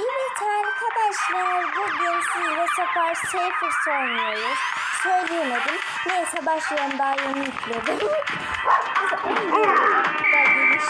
Evet arkadaşlar bugün sizle Sopar Safer oynuyoruz. Söyleyemedim. Neyse başlayalım daha yeni yükledim. Daha geliştim.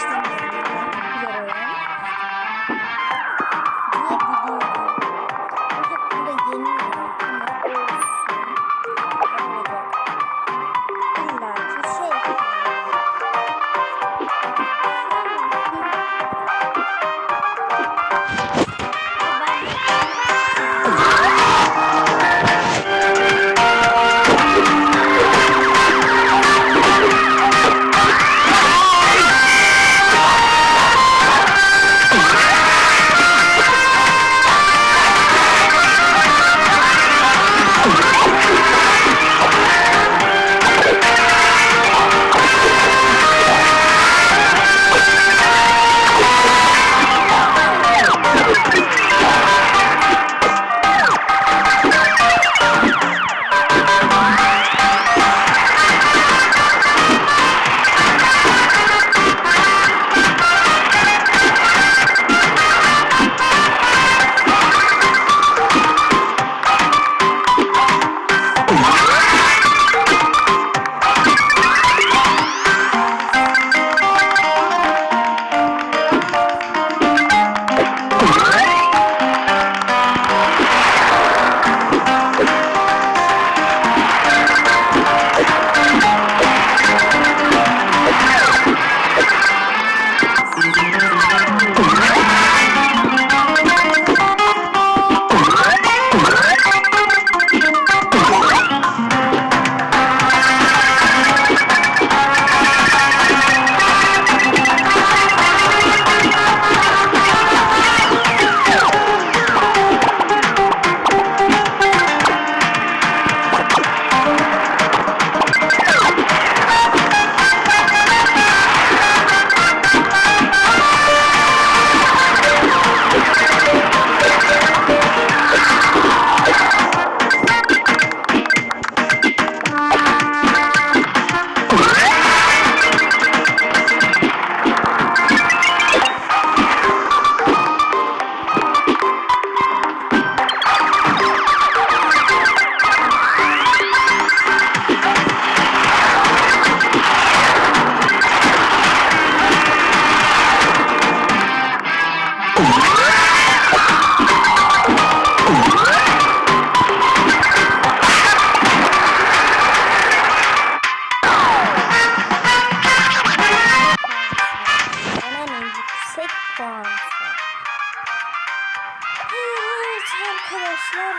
Arkadaşlar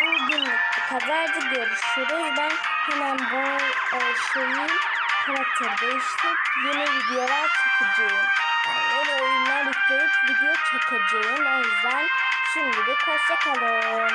bugünlük bu kadardı görüşürüz. Ben hemen bu e, şeyi karakteri değiştirip yeni videolar çekeceğim. Yani yeni oyunlar yükleyip video çekeceğim. O yüzden şimdilik hoşçakalın.